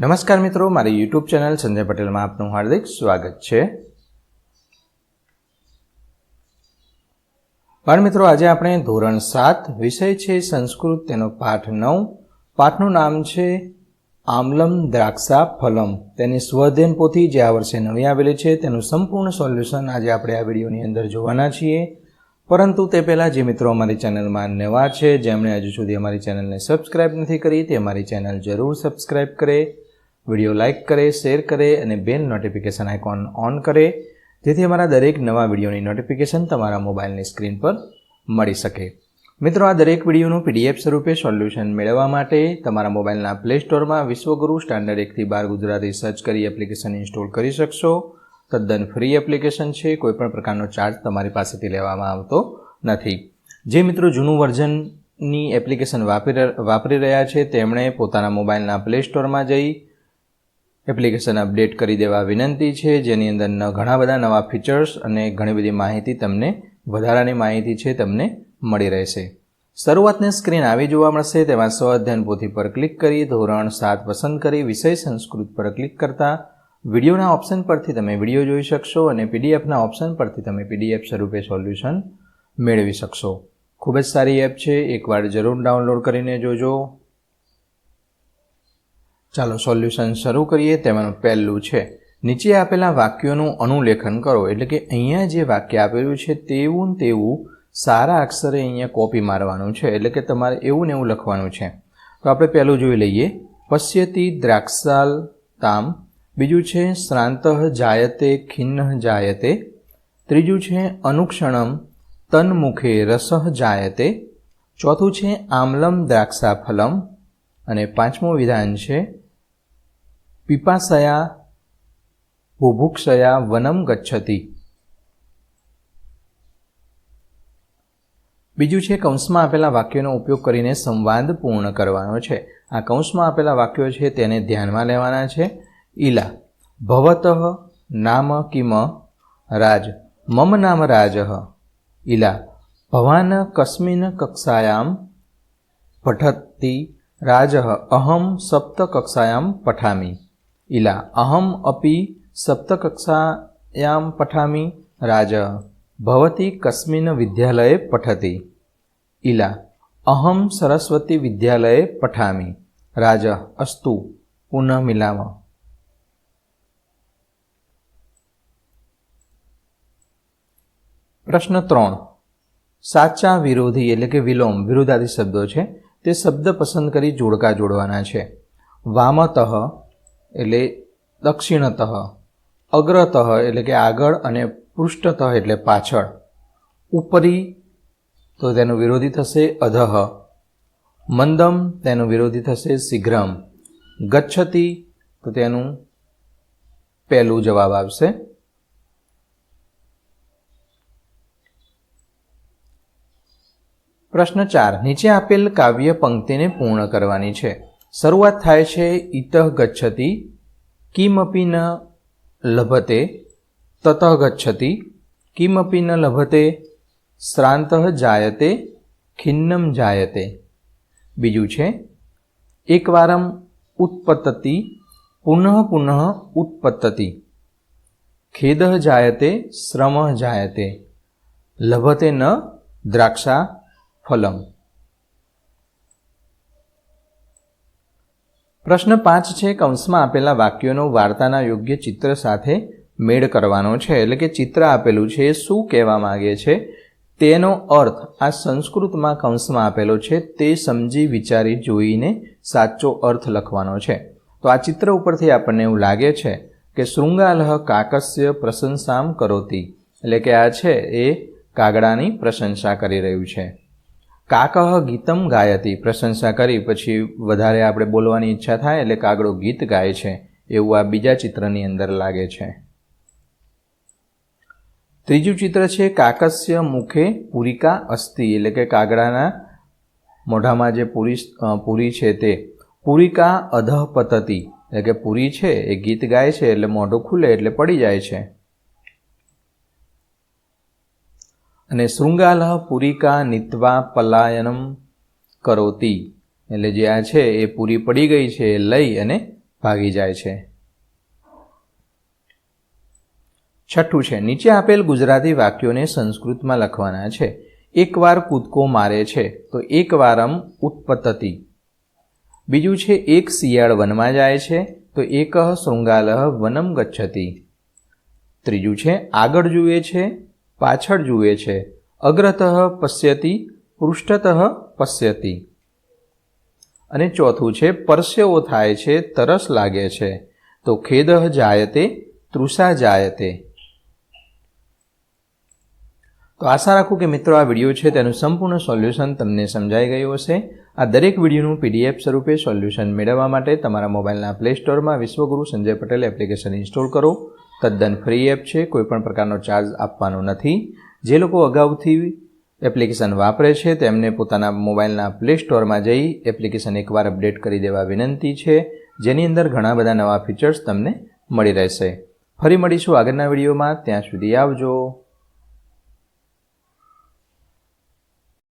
નમસ્કાર મિત્રો, મારી યુટ્યુબ ચેનલ સંજય પટેલમાં આપનું હાર્દિક સ્વાગત છે. બાળ મિત્રો, આજે આપણે ધોરણ સાત વિષય છે સંસ્કૃત, તેનો પાઠ નવ. પાઠનું નામ છે આમલમ દ્રાક્ષા ફલમ તેની સ્વધ્યન પોથી જે આ વર્ષે નવી આવેલી છે, તેનું સંપૂર્ણ સોલ્યુશન આજે આપણે આ વિડીયોની અંદર જોવાના છીએ. પરંતુ તે પહેલાં જે મિત્રો અમારી ચેનલમાં નવા છે, જેમણે હજુ સુધી અમારી ચેનલને સબસ્ક્રાઇબ નથી કરી, તે અમારી ચેનલ જરૂર સબસ્ક્રાઇબ કરે. વીડિયો લાઇક કરે, શેર કરે અને બેલ નોટિફિકેશન આઇકોન ઓન કરે. જેથી અમારા દરેક નવા વિડીયોની નોટિફિકેશન તમારા મોબાઈલની સ્ક્રીન પર મળી શકે. મિત્રો, આ દરેક વિડીયોનું પીડીએફ સ્વરૂપે સોલ્યુશન મેળવવા માટે તમારા મોબાઈલના પ્લે સ્ટોરમાં વિશ્વગુરુ સ્ટાન્ડર્ડ એકથી બાર ગુજરાતી સર્ચ કરી એપ્લિકેશન ઇન્સ્ટોલ કરી શકશો. તદ્દન ફ્રી એપ્લિકેશન છે, કોઈપણ પ્રકારનો ચાર્જ તમારી પાસેથી લેવામાં આવતો નથી. જે મિત્રો જૂનું વર્ઝનની એપ્લિકેશન વાપરી વાપરી રહ્યા છે, તેમણે પોતાના મોબાઈલના પ્લે સ્ટોરમાં જઈ એપ્લિકેશન અપડેટ કરી દેવા વિનંતી છે. જેની અંદર ઘણા બધા નવા ફીચર્સ અને ઘણી બધી માહિતી તમને, વધારાની માહિતી છે, તમને મળી રહેશે. શરૂઆતની સ્ક્રીન આવી જોવા મળશે. તેમાં સ્વ પોથી પર ક્લિક કરી, ધોરણ સાત પસંદ કરી, વિષય સંસ્કૃત પર ક્લિક કરતા વિડીયોના ઓપ્શન પરથી તમે વીડિયો જોઈ શકશો અને પીડીએફના ઓપ્શન પરથી તમે પીડીએફ સ્વરૂપે સોલ્યુશન મેળવી શકશો. ખૂબ જ સારી એપ છે. એકવાર જરૂર ડાઉનલોડ કરીને જોજો. ચાલો સોલ્યુશન શરૂ કરીએ તેમાંનું પહેલું છે. નીચે આપેલા વાક્યોનું અનુલેખન કરો. એટલે કે અહીંયા જે વાક્ય આપેલું છે તેવું ને તેવું સારા અક્ષરે અહીંયા કોપી મારવાનું છે. એટલે કે તમારે એવું ને એવું લખવાનું છે. તો આપણે પહેલું જોઈ લઈએ. પશ્યતી દ્રાક્ષાલ તામ. બીજું છે શ્રાંત જાયતે ખિન્ન જાયતે. ત્રીજું છે અનુક્ષણમ તન્મુખે રસ જાયતે. ચોથું છે આમલમ દ્રાક્ષા ફલમ અને પાંચમું વિધાન છે પીપાસયા બુભુક્ષયા વનમ ગચ્છતિ બીજું છે, કૌંસમાં આપેલા વાક્યોનો ઉપયોગ કરીને સંવાદ પૂર્ણ કરવાનો છે. આ કૌંસમાં આપેલા વાક્યો છે, તેને ધ્યાનમાં લેવાના છે. ઈલા, ભવત નામ કિમ રાજ, મમ નામ રાજ. ઈલા, ભવાન કસ્મિન કક્ષાયામ પઠતી, રાજ અહમ સપ્તકક્ષાયામ પઠામી. ઇલા અહમ અપી સપ્તકક્ષાયામ પઠામી રાજ ભવતી કસ્મિન વિદ્યાલયે પઠતી ઇલા અહમ સરસ્વતી વિદ્યાલયે પઠામી રાજ અસ્તુ પુનઃ મિલામ પ્રશ્ન ત્રણ સાચા વિરોધી એટલે કે વિલોમ, વિરોધાદી શબ્દો છે, તે શબ્દ પસંદ કરી જોડકા જોડવાના છે। વામતઃ એટલે દક્ષિણતઃ, અગ્રતઃ એટલે કે આગળ અને પૃષ્ઠતઃ એટલે પાછળ. ઉપરી તો તેનું વિરોધી થશે અધઃ, મંદમ તેનું વિરોધી થશે શીઘ્રમ. ગચ્છતિ તો તેનું પહેલું જવાબ આવશે. પ્રશ્ન ચાર, નીચે આપેલ કાવ્ય પંક્તિને પૂર્ણ કરવાની છે. શરૂઆત થાય છે ઇતઃ ગચ્છતિ, કિમપી ન લભતે, તતઃ ગચ્છતિ, કિમપી ન લભતે, શ્રાંત જાયતે, ખિન્નમ જાયતે. બીજું છે, એકવારમ ઉત્પત્તિ પુનઃ પુનઃ ઉત્પત્તિ ખેદ જાયતે, શ્રમ જાયતે. લભતે ન દ્રાક્ષા ફલમ. પ્રશ્ન પાંચ છે કૌંસમાં આપેલા વાક્યોનો વાર્તાના યોગ્ય ચિત્ર સાથે મેળ કરવાનો છે. એટલે કે ચિત્ર આપેલું છે, એ શું કહેવા માગે છે? તેનો અર્થ આ સંસ્કૃતમાં કૌંસમાં આપેલો છે, તે સમજી વિચારી જોઈને સાચો અર્થ લખવાનો છે. તો આ ચિત્ર ઉપરથી આપણને એવું લાગે છે કે શૃંગાલહ કાકસ્ય પ્રશંસામ કરોતી. એટલે કે આ છે, એ કાગડાની પ્રશંસા કરી રહ્યું છે. કાકહ ગીતમ ગાયતી. પ્રશંસા કરી, પછી વધારે આપણે બોલવાની ઈચ્છા થાય એટલે કાગડો ગીત ગાય છે. એવું આ બીજા ચિત્રની અંદર લાગે છે. ત્રીજું ચિત્ર છે, કાકસ્ય મુખે પુરિકા અસ્થિ એટલે કે કાગડાના મોઢામાં જે પૂરી પૂરી છે તે. પુરિકા અધઃ પતતી. એટલે કે પૂરી છે, એ ગીત ગાય છે એટલે મોઢું ખુલે એટલે પડી જાય છે. અને શૃંગાલહ પુરિકા નિત્વા પલાયનમ કરોતી. એટલે જે આ છે, એ પૂરી પડી ગઈ છે, એ લઈ અને ભાગી જાય છે. છઠ્ઠું છે, નીચે આપેલ ગુજરાતી વાક્યોને સંસ્કૃતમાં લખવાના છે. એકવાર કૂદકો મારે છે, તો એકવારમ ઉત્પતતી. બીજું છે, એક શિયાળ વનમાં જાય છે, તો એક શૃંગાલહ વનમ ગચ્છતિ. ત્રીજું છે, આગળ જુએ છે પાછળ જુએ છે. અગ્રતઃ પશ્યતિ, પૃષ્ઠતઃ પશ્યતિ. અને ચોથું છે પરસેવો થાય છે, તરસ લાગે છે. તો ખેદઃ જાયતે, તૃષા જાયતે. તો આશા રાખું કે મિત્રો આ વીડિયો છે તેનું સંપૂર્ણ સોલ્યુશન તમને સમજાઈ ગયું હશે. આ દરેક વિડીયોનું પીડીએફ સ્વરૂપે સોલ્યુશન મેળવવા માટે તમારા મોબાઈલના પ્લે સ્ટોરમાં વિશ્વગુરુ સંજય પટેલ એપ્લિકેશન ઇન્સ્ટોલ કરો. તદ્દન ફ્રી એપ છે, કોઈપણ પ્રકારનો ચાર્જ આપવાનો નથી. જે લોકો અગાઉથી એપ્લિકેશન વાપરે છે, તેમને પોતાના મોબાઈલના પ્લે સ્ટોરમાં જઈ એપ્લિકેશન એકવાર અપડેટ કરી દેવા વિનંતી છે. જેની અંદર ઘણા બધા નવા ફીચર્સ તમને મળી રહેશે. ફરી મળીશું આગળના વિડીયોમાં. ત્યાં સુધી આવજો.